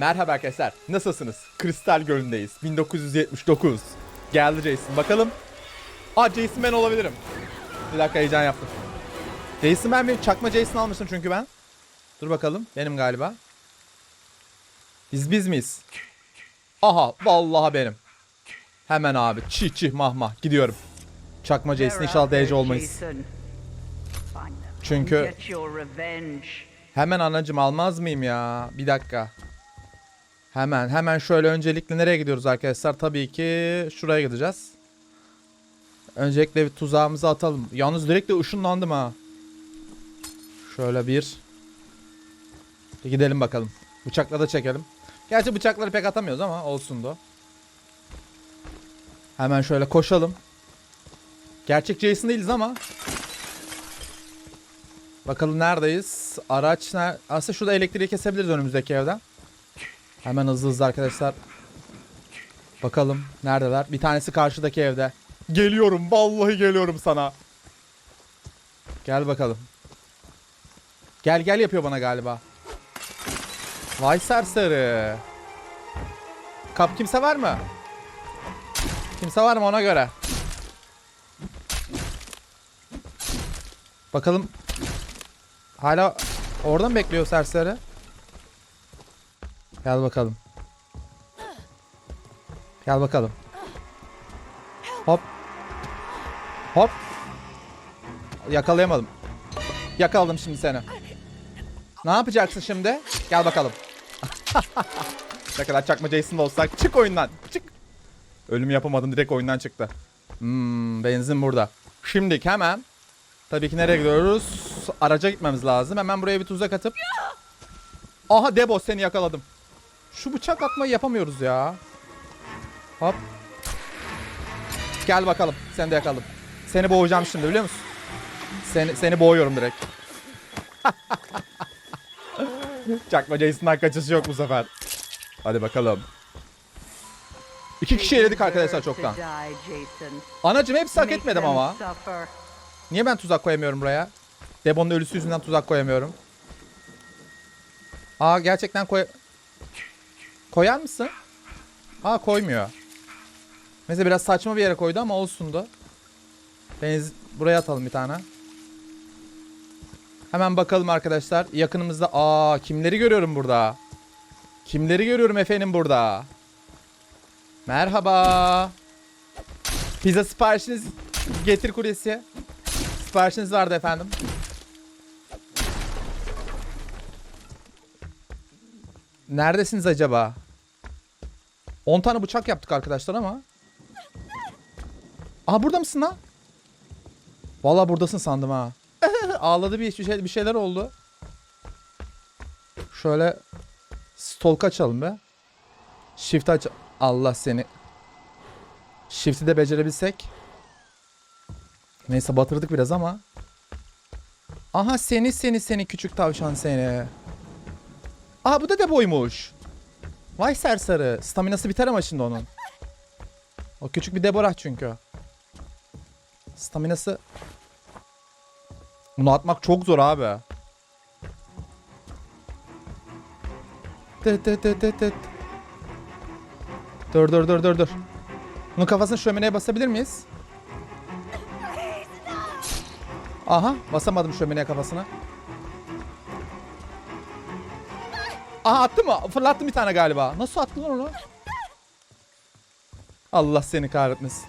Merhaba arkadaşlar. Nasılsınız? Kristal Gölü'ndeyiz. 1979. Geldi Jason. Bakalım. Aa Jason ben olabilirim. Bir dakika heyecan yaptım. Jason ben bir çakma Jason almıştım çünkü ben. Dur bakalım. Benim galiba. Biz biz miyiz? Aha vallahi benim. Hemen abi. Çih çih mah mah. Gidiyorum. Çakma Jason inşallah DC olmayız. Çünkü- Hemen anacım almaz mıyım ya? Bir dakika. Hemen hemen şöyle öncelikle nereye gidiyoruz arkadaşlar? Tabii ki şuraya gideceğiz. Öncelikle bir tuzağımızı atalım. Yalnız direkt de ışınlandım ha. Şöyle bir. gidelim bakalım. Bıçakla da çekelim. Gerçi bıçakları pek atamıyoruz ama olsun da. Hemen şöyle koşalım. Gerçek Jason değiliz ama. Bakalım neredeyiz? Araç ner Aslında şurada elektriği kesebiliriz önümüzdeki evden. Hemen hızlı hızlı arkadaşlar. Bakalım neredeler? Bir tanesi karşıdaki evde. Geliyorum vallahi geliyorum sana. Gel bakalım. Gel gel yapıyor bana galiba. Vay serseri. Kap kimse var mı? Kimse var mı ona göre? Bakalım. Hala orada mı bekliyor serseri? Gel bakalım. Gel bakalım. Hop. Hop. Yakalayamadım. Yakaladım şimdi seni. Ne yapacaksın şimdi? Gel bakalım. ne kadar çakma Jason da olsak çık oyundan. Çık. Ölüm yapamadım direkt oyundan çıktı. Hmm, benzin burada. Şimdi hemen tabii ki nereye gidiyoruz? Araca gitmemiz lazım. Hemen buraya bir tuzak atıp Aha Debo seni yakaladım. Şu bıçak atmayı yapamıyoruz ya. Hop. Gel bakalım. Sen de yakaladım. Seni boğacağım şimdi biliyor musun? Seni, seni boğuyorum direkt. Çakma Jason'dan kaçışı yok bu sefer. Hadi bakalım. İki kişi eledik arkadaşlar çoktan. Anacım hepsi hak etmedim ama. Niye ben tuzak koyamıyorum buraya? Debo'nun ölüsü yüzünden tuzak koyamıyorum. Aa gerçekten koy... Koyar mısın? Aa koymuyor. Mesela biraz saçma bir yere koydu ama olsun da. Benzin buraya atalım bir tane. Hemen bakalım arkadaşlar. Yakınımızda aa kimleri görüyorum burada? Kimleri görüyorum efendim burada? Merhaba. Pizza siparişiniz getir kuryesi. Siparişiniz vardı efendim. Neredesiniz acaba? 10 tane bıçak yaptık arkadaşlar ama. Aha burada mısın lan? Vallahi buradasın sandım ha. Ağladı bir, şey, bir şeyler oldu. Şöyle stalk açalım be. Shift aç. Allah seni. Shift'i de becerebilsek. Neyse batırdık biraz ama. Aha seni seni seni küçük tavşan seni. Aha bu da Debo'ymuş. Vay serseri. Staminası biter ama şimdi onun. O küçük bir Deborah çünkü. Staminası... Bunu atmak çok zor abi. Tıt tıt tıt tıt. Dur dur dur dur dur. Bunun kafasını şömineye basabilir miyiz? Aha basamadım şömineye kafasına. Aha attı mı? Fırlattım bir tane galiba. Nasıl attın lan onu? Allah seni kahretmesin.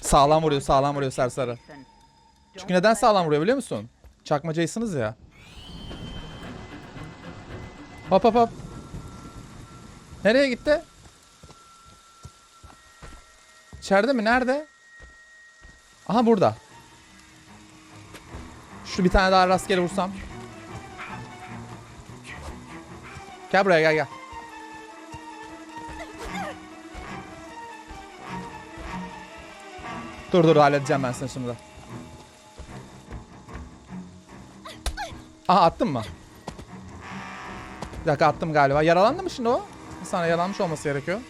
Sağlam vuruyor, sağlam vuruyor serseri. Çünkü neden sağlam vuruyor biliyor musun? Çakmacayısınız ya. Hop hop hop. Nereye gitti? İçeride mi? Nerede? Aha burada. Şu bir tane daha rastgele vursam. Gel buraya gel gel. Dur dur halledeceğim ben seni şimdi. Aha attın mı? Bir dakika attım galiba. Yaralandı mı şimdi o? Bir saniye yaralanmış olması gerekiyor.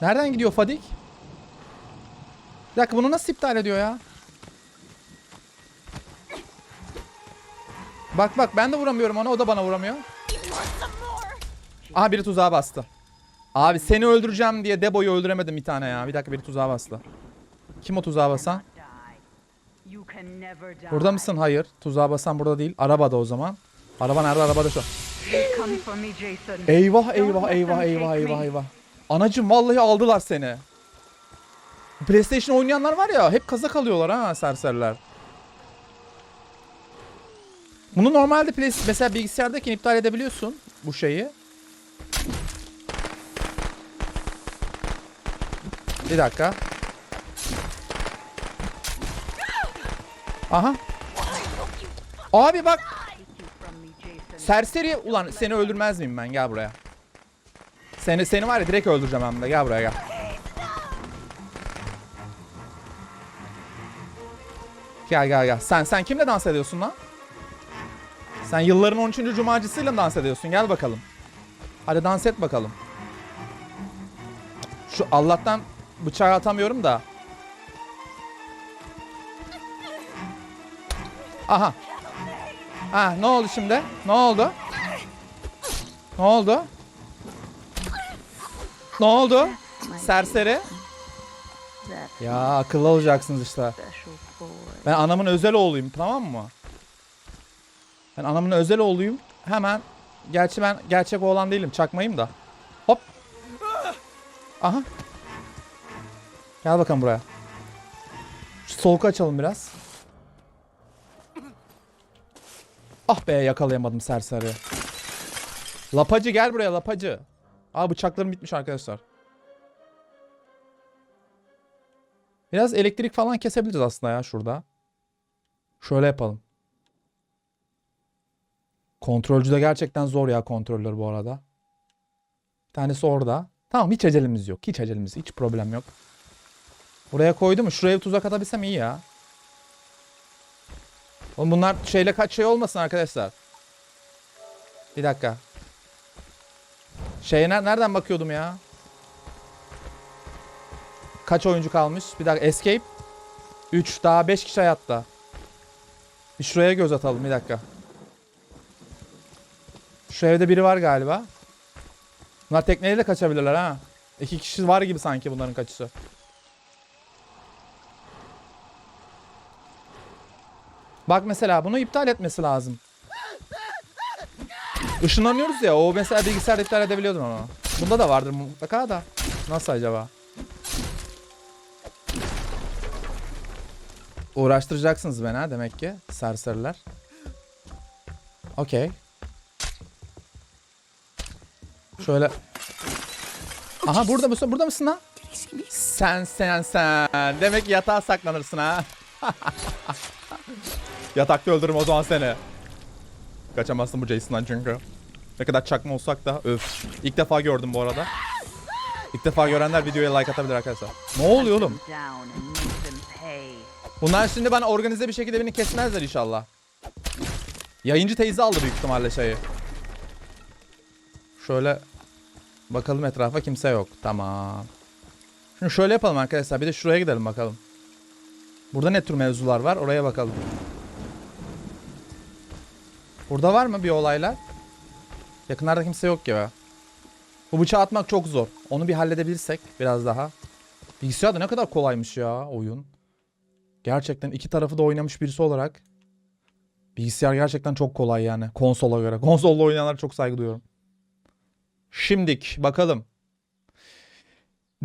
Nereden gidiyor Fadik? Bir dakika bunu nasıl iptal ediyor ya? Bak bak ben de vuramıyorum ona o da bana vuramıyor. Aha biri tuzağa bastı. Abi seni öldüreceğim diye Debo'yu öldüremedim bir tane ya. Bir dakika biri tuzağa bastı. Kim o tuzağa basan? Burada mısın? Hayır. Tuzağa basan burada değil. Arabada o zaman. Araba nerede? Arabada şu. eyvah eyvah eyvah eyvah eyvah eyvah. Anacım vallahi aldılar seni. PlayStation oynayanlar var ya hep kaza kalıyorlar ha serseriler. Bunu normalde play, mesela bilgisayardayken iptal edebiliyorsun bu şeyi. Bir dakika. Aha. Abi bak serseri ulan seni öldürmez miyim ben gel buraya. Seni seni var ya direkt öldüreceğim hem de gel buraya gel. Gel gel gel. Sen sen kimle dans ediyorsun lan? Sen yılların 13. cumarcısıyla mı dans ediyorsun? Gel bakalım. Hadi dans et bakalım. Şu Allah'tan bıçağı atamıyorum da. Aha. Ha ne oldu şimdi? Ne oldu? Ne oldu? Ne oldu? Serseri. Ya akıllı olacaksınız işte. Ben anamın özel oğluyum tamam mı? Ben anamın özel oğluyum. Hemen gerçi ben gerçek oğlan değilim. Çakmayayım da. Hop. Aha. Gel bakalım buraya. Şu solku açalım biraz. Ah be yakalayamadım serseri. Lapacı gel buraya lapacı. Aa bıçaklarım bitmiş arkadaşlar. Biraz elektrik falan kesebiliriz aslında ya şurada. Şöyle yapalım. Kontrolcü de gerçekten zor ya kontrolör bu arada. Bir tanesi orada. Tamam hiç acelemiz yok. Hiç acelemiz hiç problem yok. Buraya koydu mu? Şuraya tuzak atabilsem iyi ya. Oğlum bunlar şeyle kaç şey olmasın arkadaşlar. Bir dakika. Şeye ner- nereden bakıyordum ya? Kaç oyuncu kalmış? Bir dakika escape. 3 daha 5 kişi hayatta. Bir şuraya göz atalım bir dakika. Şu evde biri var galiba. Bunlar tekneyle de kaçabilirler ha. İki kişi var gibi sanki bunların kaçışı. Bak mesela bunu iptal etmesi lazım. Işınlanıyoruz ya o mesela bilgisayarda iptal edebiliyordun onu. Bunda da vardır mutlaka da. Nasıl acaba? Uğraştıracaksınız beni ha demek ki serseriler. Okey. Şöyle. Aha burada mısın? Burada mısın lan? Sen sen sen. Demek ki yatağa saklanırsın ha. Yatakta öldürürüm o zaman seni. Kaçamazsın bu Jason'dan çünkü. Ne kadar çakma olsak da öf. İlk defa gördüm bu arada. İlk defa görenler videoya like atabilir arkadaşlar. Ne oluyor oğlum? Bunlar şimdi bana organize bir şekilde beni kesmezler inşallah. Yayıncı teyze aldı büyük ihtimalle şeyi. Şöyle bakalım etrafa kimse yok. Tamam. Şimdi şöyle yapalım arkadaşlar. Bir de şuraya gidelim bakalım. Burada ne tür mevzular var? Oraya bakalım. Burada var mı bir olaylar? Yakınlarda kimse yok gibi. Bu bıçağı atmak çok zor. Onu bir halledebilirsek biraz daha. Bilgisayarda ne kadar kolaymış ya oyun. Gerçekten iki tarafı da oynamış birisi olarak. Bilgisayar gerçekten çok kolay yani konsola göre. Konsolla oynayanlara çok saygı duyuyorum. Şimdik bakalım.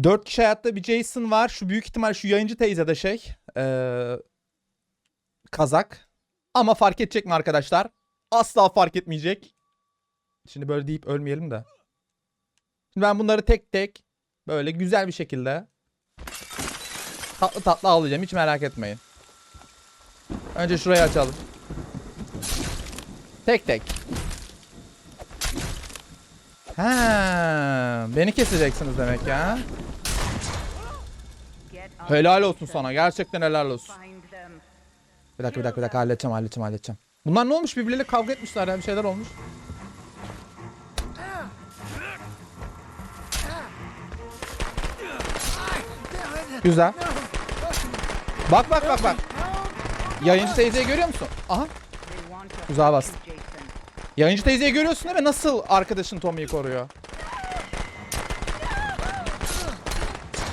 Dört kişi hayatta bir Jason var. Şu büyük ihtimal şu yayıncı teyze de şey. Ee, kazak. Ama fark edecek mi arkadaşlar? Asla fark etmeyecek. Şimdi böyle deyip ölmeyelim de. Şimdi ben bunları tek tek böyle güzel bir şekilde tatlı tatlı ağlayacağım. Hiç merak etmeyin. Önce şurayı açalım. Tek tek. Ha, beni keseceksiniz demek ya. Helal olsun sana. Gerçekten helal olsun. Bir dakika bir dakika bir dakika halledeceğim halledeceğim halledeceğim. Bunlar ne olmuş birbirleriyle kavga etmişler ya bir şeyler olmuş. Güzel. Bak bak bak bak. Yayıncı teyzeyi görüyor musun? Aha. Uzağa bastım. Yayıncı teyzeyi görüyorsun değil mi? Nasıl arkadaşın Tommy'yi koruyor?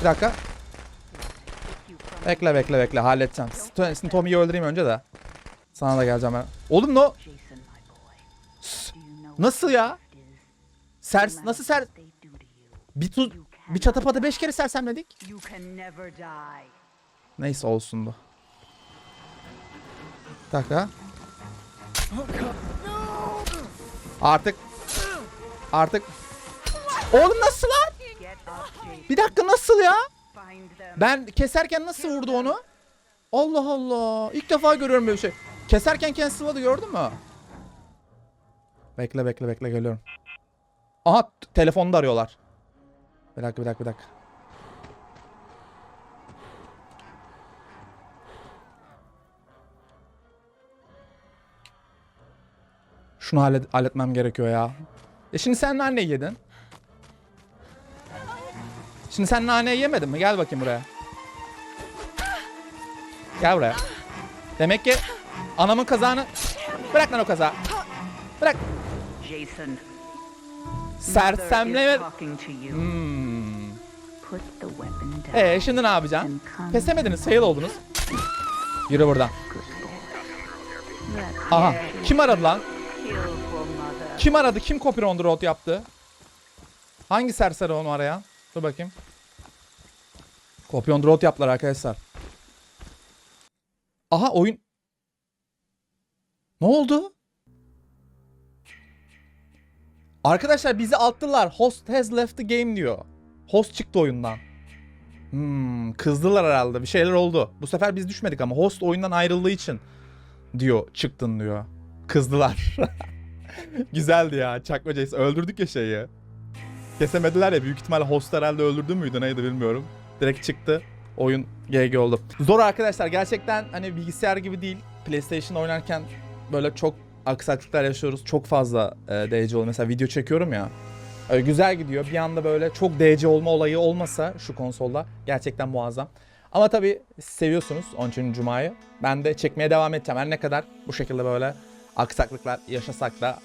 Bir dakika. Bekle bekle bekle halledeceğim. Şimdi Tommy'yi öldüreyim önce de. Sana da geleceğim ben. Oğlum no. Nasıl ya? Sers nasıl ser bir tu bir çatapada beş kere sersemledik. Neyse olsun bu. Bir dakika. Artık artık Oğlum nasıl lan? Bir dakika nasıl ya? Ben keserken nasıl vurdu onu? Allah Allah. İlk defa görüyorum böyle bir şey. Keserken sıvadı gördün mü? Bekle bekle bekle geliyorum. Aha t- telefonu da arıyorlar. Bir dakika bir dakika bir dakika. Şunu hallet halletmem gerekiyor ya. E şimdi sen nane yedin. Şimdi sen nane yemedin mi? Gel bakayım buraya. Gel buraya. Demek ki anamın kazağını... Bırak lan o kazağı. Bırak. Jason. Sersemleme... Hmm. Ee şimdi ne yapacaksın? Kesemediniz, fail oldunuz. Yürü buradan. Aha. Kim aradı lan? Kim aradı? Kim copy on the road yaptı? Hangi serseri onu arayan? Dur bakayım. Copy on the road yaptılar arkadaşlar. Aha oyun... Ne oldu? Arkadaşlar bizi attılar. Host has left the game diyor. Host çıktı oyundan. Hmm, kızdılar herhalde. Bir şeyler oldu. Bu sefer biz düşmedik ama host oyundan ayrıldığı için diyor çıktın diyor. Kızdılar. Güzeldi ya. Çakma Jace. Öldürdük ya şeyi. Kesemediler ya. Büyük ihtimalle host herhalde öldürdü müydü neydi bilmiyorum. Direkt çıktı. Oyun GG oldu. Zor arkadaşlar. Gerçekten hani bilgisayar gibi değil. PlayStation oynarken böyle çok aksaklıklar yaşıyoruz. Çok fazla e, DC oluyor. Mesela video çekiyorum ya. Öyle güzel gidiyor. Bir anda böyle çok DC olma olayı olmasa şu konsolda gerçekten muazzam. Ama tabii seviyorsunuz 13. Cuma'yı. Ben de çekmeye devam edeceğim. Her ne kadar bu şekilde böyle aksaklıklar yaşasak da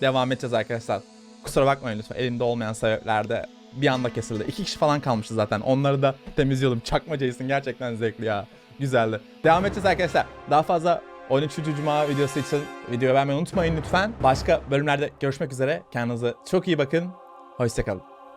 devam edeceğiz arkadaşlar. Kusura bakmayın lütfen elimde olmayan sebeplerde bir anda kesildi. İki kişi falan kalmıştı zaten. Onları da temizliyordum. Çakma Jason gerçekten zevkli ya. Güzeldi. Devam edeceğiz arkadaşlar. Daha fazla 13. Cuma videosu için videoyu beğenmeyi unutmayın lütfen. Başka bölümlerde görüşmek üzere. Kendinize çok iyi bakın. Hoşçakalın.